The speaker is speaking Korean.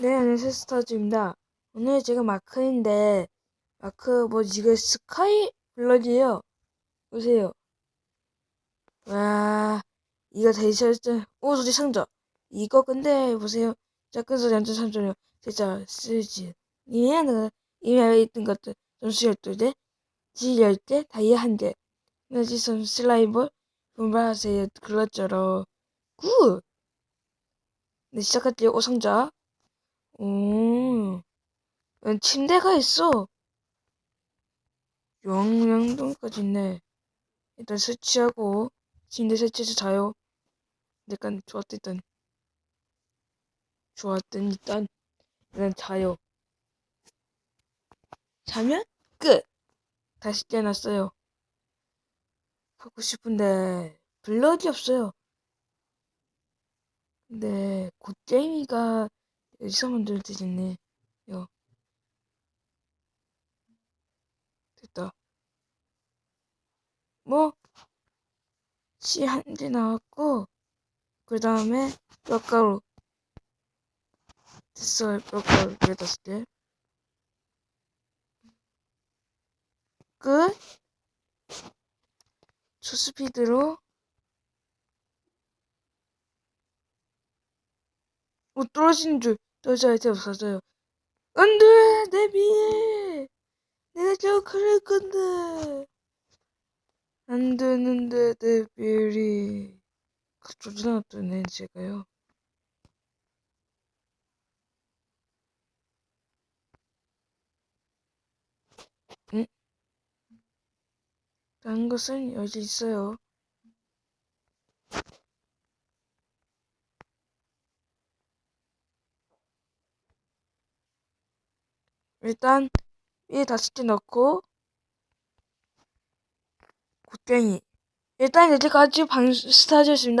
네, 안녕하세요. 스타즈입니다. 오늘 제가 마크인데, 마크, 뭐, 이거 스카이 블러드예요 보세요. 와, 이거 대실전, 오, 소리 상자. 이거 근데, 보세요. 작은 소리 완전 상자요. 진짜, 쓰지. 얘는, 이메일에 있던 것들, 점수 12대, 지 10대, 다이아 1개. 나지선 슬라이버, 분발하세요. 글러저러. 굿! 네, 시작할게요. 오, 상자. 오, 웬 침대가 있어. 영양동까지 있네. 일단 설치하고, 침대 설치해서 자요. 약간 좋았던 일단. 좋았던 일단. 일단 자요. 자면 끝! 다시 깨놨어요. 하고 싶은데, 블럭이 없어요. 근데, 곧게임이가 만들 되겠네. 요. 됐다. 뭐, 씨한개 나왔고, 그 다음에 뼈가루. 됐어요, 뼈가루. 네 다섯 개. 끝. 초스피드로. 어, 떨어지는 줄. 떨어질 아이템 없어져요. 안 돼! 내 미에! 내가 저거 그럴 건데! 안 되는데, 내. 갑자기 나왔더네, 제가요. 응? 다른 것은 여기 있어요. 일단 위에 다섯 개 넣고 곡괭이 일단 여기까지 방 스타즈였습니다.